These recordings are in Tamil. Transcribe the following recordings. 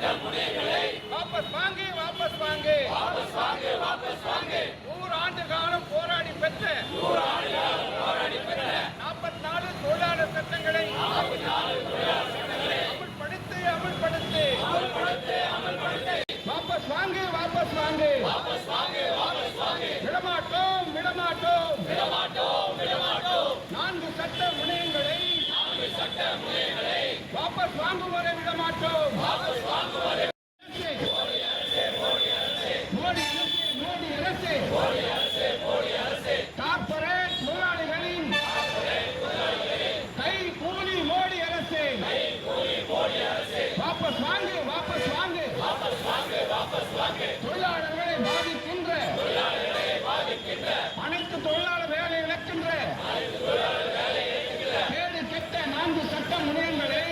வாபஸ் வாங்கு வாபஸ் வாங்கு. நூறு ஆண்டு காலம் போராடி பெற்ற நாற்பத்தி நாலு தொழிலாளர் சட்டங்களை அமல்படுத்து அமல்படுத்து. வாபஸ் வாங்கு வாபஸ் வாங்கு. விடமாட்டோம் விடமாட்டோம். நான்கு சட்ட முனையங்களை வாபஸ் விடமாட்டோம் அரசு வாபஸ் வாங்கு வாபஸ் வாங்கு தொழிலாளர்களை பாதிக்கின்ற அனைத்து தொழிலாளர் வேலை இழக்கின்ற கேடு கெட்ட நான்கு சட்ட முனையங்களை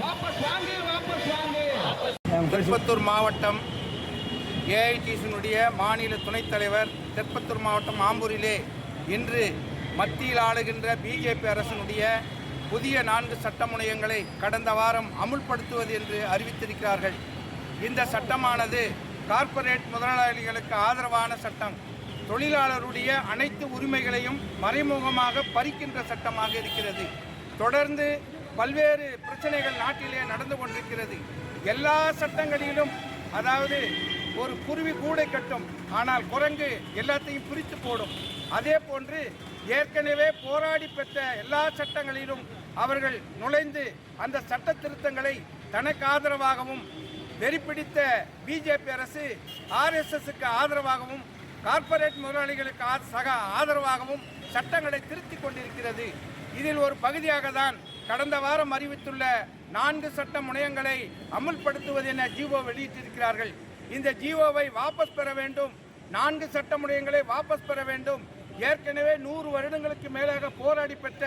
வாபஸ் வாங்கு வாபஸ் வாங்கு. திருப்பத்தூர் மாவட்டம் ஏஐடிசியினுடைய மாநில துணைத் தலைவர் திருப்பத்தூர் மாவட்டம் ஆம்பூரிலே இன்று மத்தியில் ஆளுகின்ற பிஜேபி அரசினுடைய புதிய நான்கு சட்ட முனையங்களை கடந்த வாரம் அமுல்படுத்துவது என்று அறிவித்திருக்கிறார்கள். இந்த சட்டமானது கார்ப்பரேட் முதலாளிகளுக்கு ஆதரவான சட்டம். தொழிலாளருடைய அனைத்து உரிமைகளையும் மறைமுகமாக பறிக்கின்ற சட்டமாக இருக்கிறது. தொடர்ந்து பல்வேறு பிரச்சனைகள் நாட்டிலே நடந்து கொண்டிருக்கிறது. எல்லா சட்டங்களிலும் அதாவது ஒரு குருவி கூடை கட்டும். ஆனால் குரங்கு எல்லாத்தையும் பிரித்து போடும். அதே போன்று ஏற்கனவே போராடி பெற்ற எல்லா சட்டங்களிலும் அவர்கள் நுழைந்து அந்த சட்ட திருத்தங்களை தனக்கு ஆதரவாகவும் வெறிப்பிடித்த பிஜேபி அரசு ஆர்எஸ்எஸ்க்கு ஆதரவாகவும் கார்ப்பரேட் முதலாளிகளுக்கு சக ஆதரவாகவும் சட்டங்களை திருத்திக் கொண்டிருக்கிறது. இதில் ஒரு பகுதியாக தான் கடந்த வாரம் அறிவித்துள்ள நான்கு சட்ட முனையங்களை அமுல்படுத்துவது என ஜிஓ வெளியிட்டிருக்கிறார்கள். இந்த ஜிஓவை வாபஸ் பெற வேண்டும். நான்கு சட்டமுடையங்களை வாபஸ் பெற வேண்டும். ஏற்கனவே நூறு வருடங்களுக்கு மேலாக போராடி பெற்ற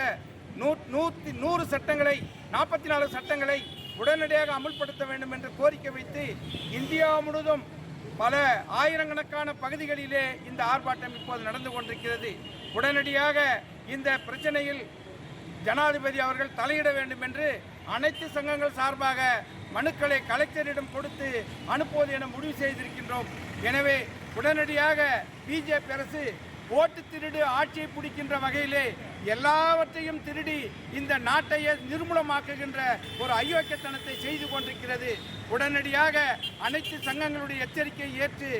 நூ நூற்றி நூறு சட்டங்களை நாற்பத்தி நாலு சட்டங்களை உடனடியாக அமுல்படுத்த வேண்டும் என்று கோரிக்கை வைத்து இந்தியா முழுவதும் பல ஆயிரக்கணக்கான பகுதிகளிலே இந்த ஆர்ப்பாட்டம் இப்போது நடந்து கொண்டிருக்கிறது. உடனடியாக இந்த பிரச்சனையில் ஜனாதிபதி அவர்கள் தலையிட வேண்டும் என்று அனைத்து சங்கங்கள் சார்பாக மனுக்களை கலெக்டரிடம் கொடுத்து அனுப்புவது என முடிவு செய்திருக்கின்றோம். எனவே உடனடியாக பிஜேபி அரசு ஓட்டு திருடு ஆட்சியை பிடிக்கின்ற வகையிலே எல்லாவற்றையும் திருடி இந்த நாட்டையே நிர்மூலமாக்குகின்ற ஒரு அயோக்கியத்தனத்தை செய்து கொண்டிருக்கிறது. உடனடியாக அனைத்து சங்கங்களுடைய எச்சரிக்கையை ஏற்று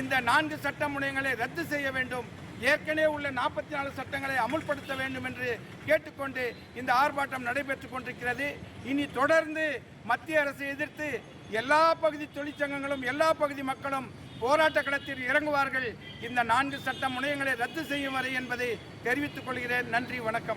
இந்த நான்கு சட்ட முனையங்களை ரத்து செய்ய வேண்டும். ஏற்கனவே உள்ள நாற்பத்தி நாலு சட்டங்களை அமுல்படுத்த வேண்டும் என்று கேட்டுக்கொண்டு இந்த ஆர்ப்பாட்டம் நடைபெற்றுக் கொண்டிருக்கிறது. இனி தொடர்ந்து மத்திய அரசை எதிர்த்து எல்லா பகுதி தொழிற்சங்கங்களும் எல்லா பகுதி மக்களும் போராட்ட களத்தில் இறங்குவார்கள். இந்த நான்கு சட்ட முனையங்களை ரத்து செய்யும் வரை என்பதை தெரிவித்துக் கொள்கிறேன். நன்றி வணக்கம்.